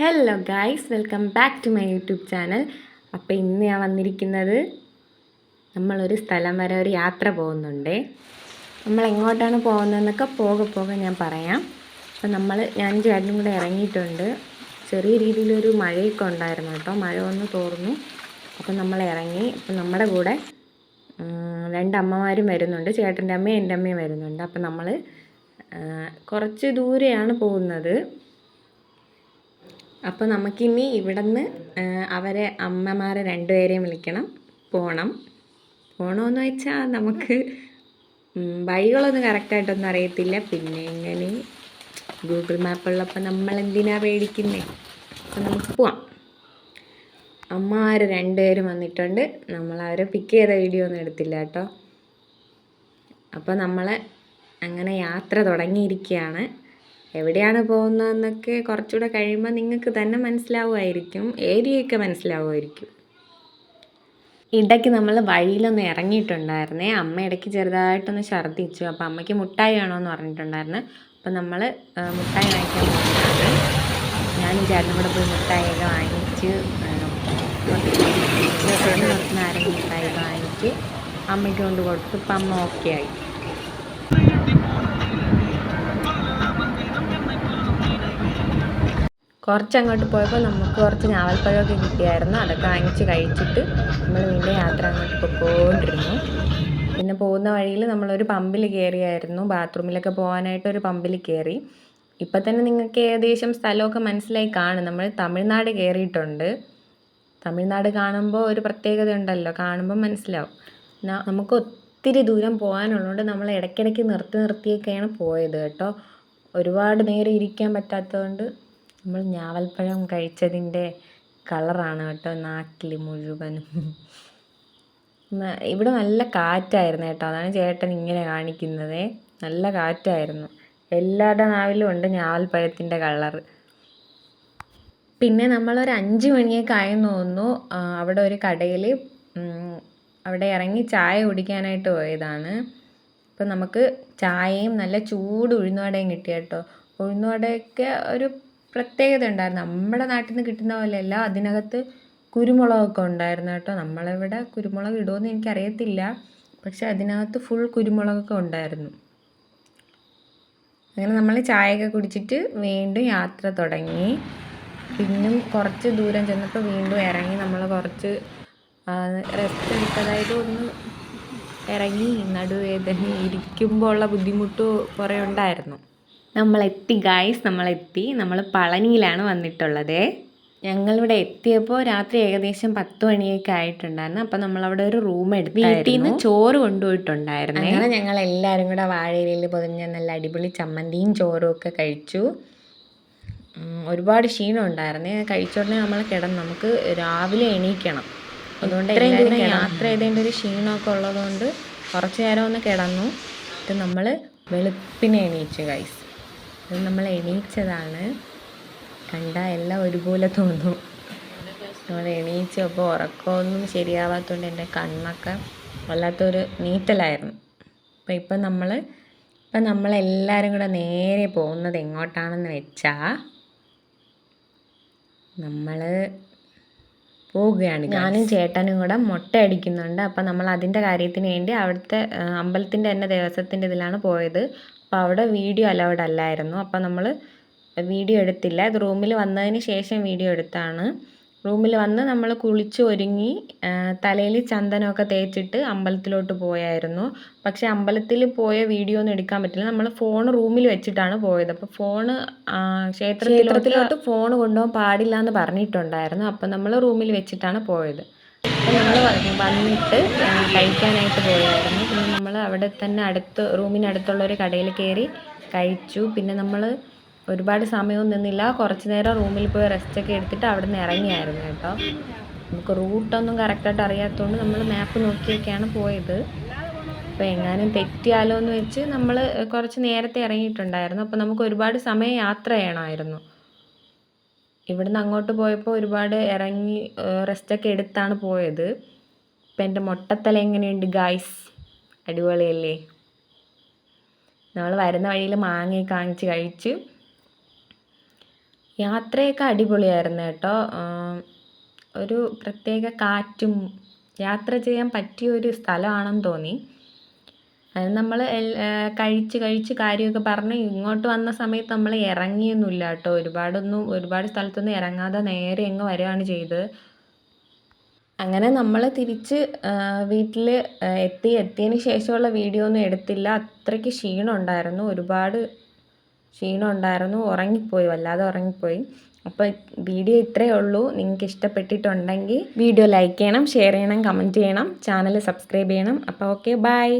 Hello guys welcome back to my YouTube channel അപ്പോൾ ഇന്ന് ഞാൻ വന്നിരിക്കുന്നത് നമ്മളൊരു സ്ഥലം വരെ ഒരു യാത്ര പോകുന്നുണ്ട്. നമ്മൾ എങ്ങോട്ടാണ് പോകുന്നതെന്നൊക്കെ പോകെ പോകെ ഞാൻ പറയാം. അപ്പോൾ നമ്മൾ ഞാൻ ചേട്ടനും കൂടെ ഇറങ്ങിയിട്ടുണ്ട്. ചെറിയ രീതിയിലൊരു മഴയൊക്കെ ഉണ്ടായിരുന്നു കേട്ടോ. മഴ ഒന്ന് തോർന്നു. അപ്പോൾ നമ്മൾ ഇറങ്ങി. അപ്പോൾ നമ്മുടെ കൂടെ രണ്ടമ്മമാരും വരുന്നുണ്ട്. ചേട്ടന്റെ അമ്മയും എന്റെ അമ്മയും വരുന്നുണ്ട്. അപ്പോൾ നമ്മൾ കുറച്ച് ദൂരെയാണ് പോകുന്നത്. അപ്പോൾ നമുക്കിനി ഇവിടുന്ന് അവരെ അമ്മമാരെ രണ്ടുപേരെയും വിളിക്കണം. പോകണം പോകണമെന്ന് വെച്ചാൽ നമുക്ക് വഴികളൊന്നും കറക്റ്റായിട്ടൊന്നും അറിയത്തില്ല. പിന്നെ എങ്ങനെ? ഗൂഗിൾ മാപ്പുള്ളപ്പോൾ നമ്മൾ എന്തിനാ പേടിക്കുന്നേ? അപ്പോൾ നമുക്ക് പോവാം. അമ്മമാർ രണ്ടുപേരും വന്നിട്ടുണ്ട്. നമ്മൾ അവരെ പിക്ക് ചെയ്ത വീഡിയോ ഒന്നും എടുത്തില്ല കേട്ടോ. അപ്പോൾ നമ്മൾ അങ്ങനെ യാത്ര തുടങ്ങിയിരിക്കുകയാണ്. എവിടെയാണ് പോകുന്നതെന്നൊക്കെ കുറച്ചുകൂടെ കഴിയുമ്പോൾ നിങ്ങൾക്ക് തന്നെ മനസ്സിലാവുമായിരിക്കും ഏരിയയൊക്കെ മനസ്സിലാവുമായിരിക്കും. ഇടയ്ക്ക് നമ്മൾ വഴിയിലൊന്ന് ഇറങ്ങിയിട്ടുണ്ടായിരുന്നേ അമ്മ ഇടയ്ക്ക് ചെറുതായിട്ടൊന്ന് ഛർദ്ദിച്ചു. അപ്പോൾ അമ്മയ്ക്ക് മുട്ടായി വേണമെന്ന് പറഞ്ഞിട്ടുണ്ടായിരുന്നു. അപ്പോൾ നമ്മൾ മുട്ടായി വാങ്ങിക്കാൻ പോകുന്നതാണ് ഞാൻ ചേട്ടനും കൂടെ പോയി മുട്ടായിയൊക്കെ വാങ്ങിച്ച് ആരെങ്കിലും മുട്ടായി വാങ്ങിച്ച് അമ്മയ്ക്ക് കൊണ്ട് കൊടുത്ത്. ഇപ്പം അമ്മ ഓക്കെ ആയി. കുറച്ചങ്ങോട്ട് പോയപ്പോൾ നമുക്ക് കുറച്ച് ഞാവൽപ്പഴമൊക്കെ കിട്ടിയായിരുന്നു. അതൊക്കെ വാങ്ങിച്ച് കഴിച്ചിട്ട് നമ്മൾ വീണ്ടും യാത്ര അങ്ങോട്ട് പോയിക്കൊണ്ടിരുന്നു. പിന്നെ പോകുന്ന വഴിയിൽ നമ്മളൊരു പമ്പിൽ കയറിയായിരുന്നു. ബാത്റൂമിലൊക്കെ പോകാനായിട്ട് ഒരു പമ്പിൽ കയറി. ഇപ്പം തന്നെ നിങ്ങൾക്ക് ഏകദേശം സ്ഥലമൊക്കെ മനസ്സിലായി കാണും. നമ്മൾ തമിഴ്നാട് കയറിയിട്ടുണ്ട്. തമിഴ്നാട് കാണുമ്പോൾ ഒരു പ്രത്യേകത ഉണ്ടല്ലോ. കാണുമ്പോൾ മനസ്സിലാവും. നമുക്ക് ഒത്തിരി ദൂരം പോകാനുള്ളതുകൊണ്ട് നമ്മൾ ഇടയ്ക്കിടയ്ക്ക് നിർത്തി നിർത്തിയൊക്കെയാണ് പോയത് കേട്ടോ. ഒരുപാട് നേരം ഇരിക്കാൻ പറ്റാത്തതുകൊണ്ട് നമ്മൾ ഞാവൽപ്പഴം കഴിച്ചതിന്റെ കളറാണ് കേട്ടോ നാക്കിൽ മുഴുവനും. ഇവിടെ നല്ല കാറ്റായിരുന്നു കേട്ടോ. അതാണ് ചേട്ടൻ ഇങ്ങനെ കാണിക്കുന്നത്. നല്ല കാറ്റായിരുന്നു. എല്ലാവരുടെ നാവിലും ഉണ്ട് ഞാവൽപ്പഴത്തിന്റെ കളറ് പിന്നെ നമ്മളൊരു അഞ്ച് മണിയൊക്കെ ആയെന്ന് തോന്നുന്നു. അവിടെ ഒരു കടയിൽ അവിടെ ഇറങ്ങി ചായ കുടിക്കാനായിട്ട് പോയതാണ്. അപ്പം നമുക്ക് ചായയും നല്ല ചൂട് ഉഴുന്നുവടയും കിട്ടി കേട്ടോ. ഉഴുന്നുവടയൊക്കെ ഒരു പ്രത്യേകത ഉണ്ടായിരുന്നു. നമ്മുടെ നാട്ടിൽ നിന്ന് കിട്ടുന്ന പോലെയല്ല അതിനകത്ത് കുരുമുളകൊക്കെ ഉണ്ടായിരുന്നു കേട്ടോ. നമ്മളിവിടെ കുരുമുളക് ഇടുമെന്ന് എനിക്കറിയത്തില്ല. പക്ഷെ അതിനകത്ത് ഫുൾ കുരുമുളകൊക്കെ ഉണ്ടായിരുന്നു. അങ്ങനെ നമ്മൾ ചായയൊക്കെ കുടിച്ചിട്ട് വീണ്ടും യാത്ര തുടങ്ങി. പിന്നും കുറച്ച് ദൂരം ചെന്നപ്പോൾ വീണ്ടും ഇറങ്ങി. നമ്മൾ കുറച്ച് റെസ്റ്റ് എടുത്തതായത് ഒന്ന് ഇറങ്ങി. നടുവേദന ഇരിക്കുമ്പോൾ ഉള്ള ബുദ്ധിമുട്ട് കുറേ ഉണ്ടായിരുന്നു. നമ്മളെത്തി ഗായ്സ് നമ്മളെത്തി. നമ്മൾ പളനിയിലാണ് വന്നിട്ടുള്ളത്. ഞങ്ങളിവിടെ എത്തിയപ്പോൾ രാത്രി ഏകദേശം പത്ത് മണിയൊക്കെ ആയിട്ടുണ്ടായിരുന്നു. അപ്പം നമ്മളവിടെ ഒരു റൂം എടുത്ത് വീട്ടിൽ നിന്ന് ചോറ് കൊണ്ടുപോയിട്ടുണ്ടായിരുന്നു. അങ്ങനെ ഞങ്ങൾ എല്ലാവരും കൂടെ വാഴയിലയിൽ പൊതിഞ്ഞ നല്ല അടിപൊളി ചമ്മന്തിയും ചോറും ഒക്കെ കഴിച്ചു. ഒരുപാട് ക്ഷീണം ഉണ്ടായിരുന്നു. കഴിച്ചോടനെ നമ്മൾ കിടന്ന് നമുക്ക് രാവിലെ എണീക്കണം. അതുകൊണ്ട് ഇത്രയും ദൂരം യാത്ര ചെയ്തതിന്റെ ഒരു ക്ഷീണമൊക്കെ ഉള്ളതുകൊണ്ട് കുറച്ച് നേരം ഒന്ന് കിടന്നു. എന്നിട്ട് നമ്മൾ വെളുപ്പിനെ എണീച്ചു ഗൈസ് ഇത് നമ്മൾ എണീച്ചതാണ്. കണ്ടാൽ എല്ലാം ഒരുപോലെ തോന്നും. നമ്മൾ എണീച്ചപ്പോൾ ഉറക്കമൊന്നും ശരിയാവാത്തതുകൊണ്ട് എന്റെ കണ്ണൊക്കെ വല്ലാത്തൊരു നീറ്റലായിരുന്നു. അപ്പോൾ ഇപ്പം നമ്മൾ ഇപ്പം നമ്മളെല്ലാവരും കൂടെ നേരെ പോകുന്നത് എങ്ങോട്ടാണെന്ന് വെച്ചാൽ നമ്മൾ പോവുകയാണ് ഞാനും ചേട്ടനും കൂടെ മുട്ട അടിക്കുന്നുണ്ട്. അപ്പം നമ്മൾ അതിന്റെ കാര്യത്തിന് വേണ്ടി അവിടുത്തെ അമ്പലത്തിന്റെ തന്നെ ദേവസ്വത്തിന്റെ ഇതിലാണ് പോയത്. അപ്പോൾ അവിടെ വീഡിയോ അലൗഡ് അല്ലായിരുന്നു. അപ്പം നമ്മൾ വീഡിയോ എടുത്തില്ല. ഇത് റൂമിൽ വന്നതിന് ശേഷം വീഡിയോ എടുത്താണ്. റൂമിൽ വന്ന് നമ്മൾ കുളിച്ച് ഒരുങ്ങി തലയിൽ ചന്ദനമൊക്കെ തേച്ചിട്ട് അമ്പലത്തിലോട്ട് പോയായിരുന്നു. പക്ഷേ അമ്പലത്തിൽ പോയ വീഡിയോ ഒന്നും എടുക്കാൻ പറ്റില്ല. നമ്മൾ ഫോൺ റൂമിൽ വെച്ചിട്ടാണ് പോയത്. അപ്പോൾ ഫോണ് ക്ഷേത്രത്തിലോട്ട് ഫോൺ കൊണ്ടുപോകാൻ പാടില്ല എന്ന് പറഞ്ഞിട്ടുണ്ടായിരുന്നു. അപ്പം നമ്മൾ റൂമിൽ വെച്ചിട്ടാണ് പോയത്. അപ്പോൾ നമ്മൾ വന്നിട്ട് കഴിക്കാനായിട്ട് പോയായിരുന്നു. പിന്നെ നമ്മൾ അവിടെ തന്നെ അടുത്ത് റൂമിനടുത്തുള്ള ഒരു കടയിൽ കയറി കഴിച്ചു. പിന്നെ നമ്മൾ ഒരുപാട് സമയമൊന്നും നിന്നില്ല. കുറച്ച് നേരം റൂമിൽ പോയി റെസ്റ്റ് ഒക്കെ എടുത്തിട്ട് അവിടെ നിന്ന് ഇറങ്ങിയായിരുന്നു കേട്ടോ. നമുക്ക് റൂട്ടൊന്നും കറക്റ്റായിട്ട് അറിയാത്തതുകൊണ്ട് നമ്മൾ മാപ്പ് നോക്കിയൊക്കെയാണ് പോയത്. അപ്പോൾ എങ്ങാനും തെറ്റിയാലോ എന്ന് വെച്ച് നമ്മൾ കുറച്ച് നേരത്തെ ഇറങ്ങിയിട്ടുണ്ടായിരുന്നു. അപ്പോൾ നമുക്ക് ഒരുപാട് സമയം യാത്ര ചെയ്യണമായിരുന്നു. ഇവിടുന്ന് അങ്ങോട്ട് പോയപ്പോൾ ഒരുപാട് ഇറങ്ങി റെസ്റ്റ് ഒക്കെ എടുത്താണ് പോയത്. ഇപ്പം എന്റെ മുട്ടത്തല എങ്ങനെയുണ്ട് ഗായ്സ് അടിപൊളിയല്ലേ? നമ്മൾ വരുന്ന വഴിയിൽ മാങ്ങയൊക്കെ വാങ്ങിച്ച് കഴിച്ച് യാത്രയൊക്കെ അടിപൊളിയായിരുന്നു കേട്ടോ. ഒരു പ്രത്യേക കാറ്റും യാത്ര ചെയ്യാൻ പറ്റിയ ഒരു സ്ഥലമാണെന്ന് തോന്നി. അത് നമ്മൾ കഴിച്ച് കഴിച്ച് കാര്യമൊക്കെ പറഞ്ഞ് ഇങ്ങോട്ട് വന്ന സമയത്ത് നമ്മൾ ഇറങ്ങിയൊന്നുമില്ല കേട്ടോ. ഒരുപാടൊന്നും ഒരുപാട് സ്ഥലത്തൊന്നും ഇറങ്ങാതെ നേരെ അങ്ങ് വരികയാണ് ചെയ്തത്. അങ്ങനെ നമ്മൾ തിരിച്ച് വീട്ടിൽ എത്തി എത്തിയതിന് ശേഷമുള്ള വീഡിയോ ഒന്നും എടുത്തില്ല. അത്രയ്ക്ക് ക്ഷീണം ഉണ്ടായിരുന്നു ഒരുപാട് ക്ഷീണം ഉണ്ടായിരുന്നു ഉറങ്ങിപ്പോയി വല്ലാതെ ഉറങ്ങിപ്പോയി. അപ്പോൾ വീഡിയോ ഇത്രയേ ഉള്ളൂ. നിങ്ങൾക്ക് ഇഷ്ടപ്പെട്ടിട്ടുണ്ടെങ്കിൽ വീഡിയോ ലൈക്ക് ചെയ്യണം ഷെയർ ചെയ്യണം കമന്റ് ചെയ്യണം ചാനൽ സബ്സ്ക്രൈബ് ചെയ്യണം. അപ്പോൾ ഓക്കെ ബൈ.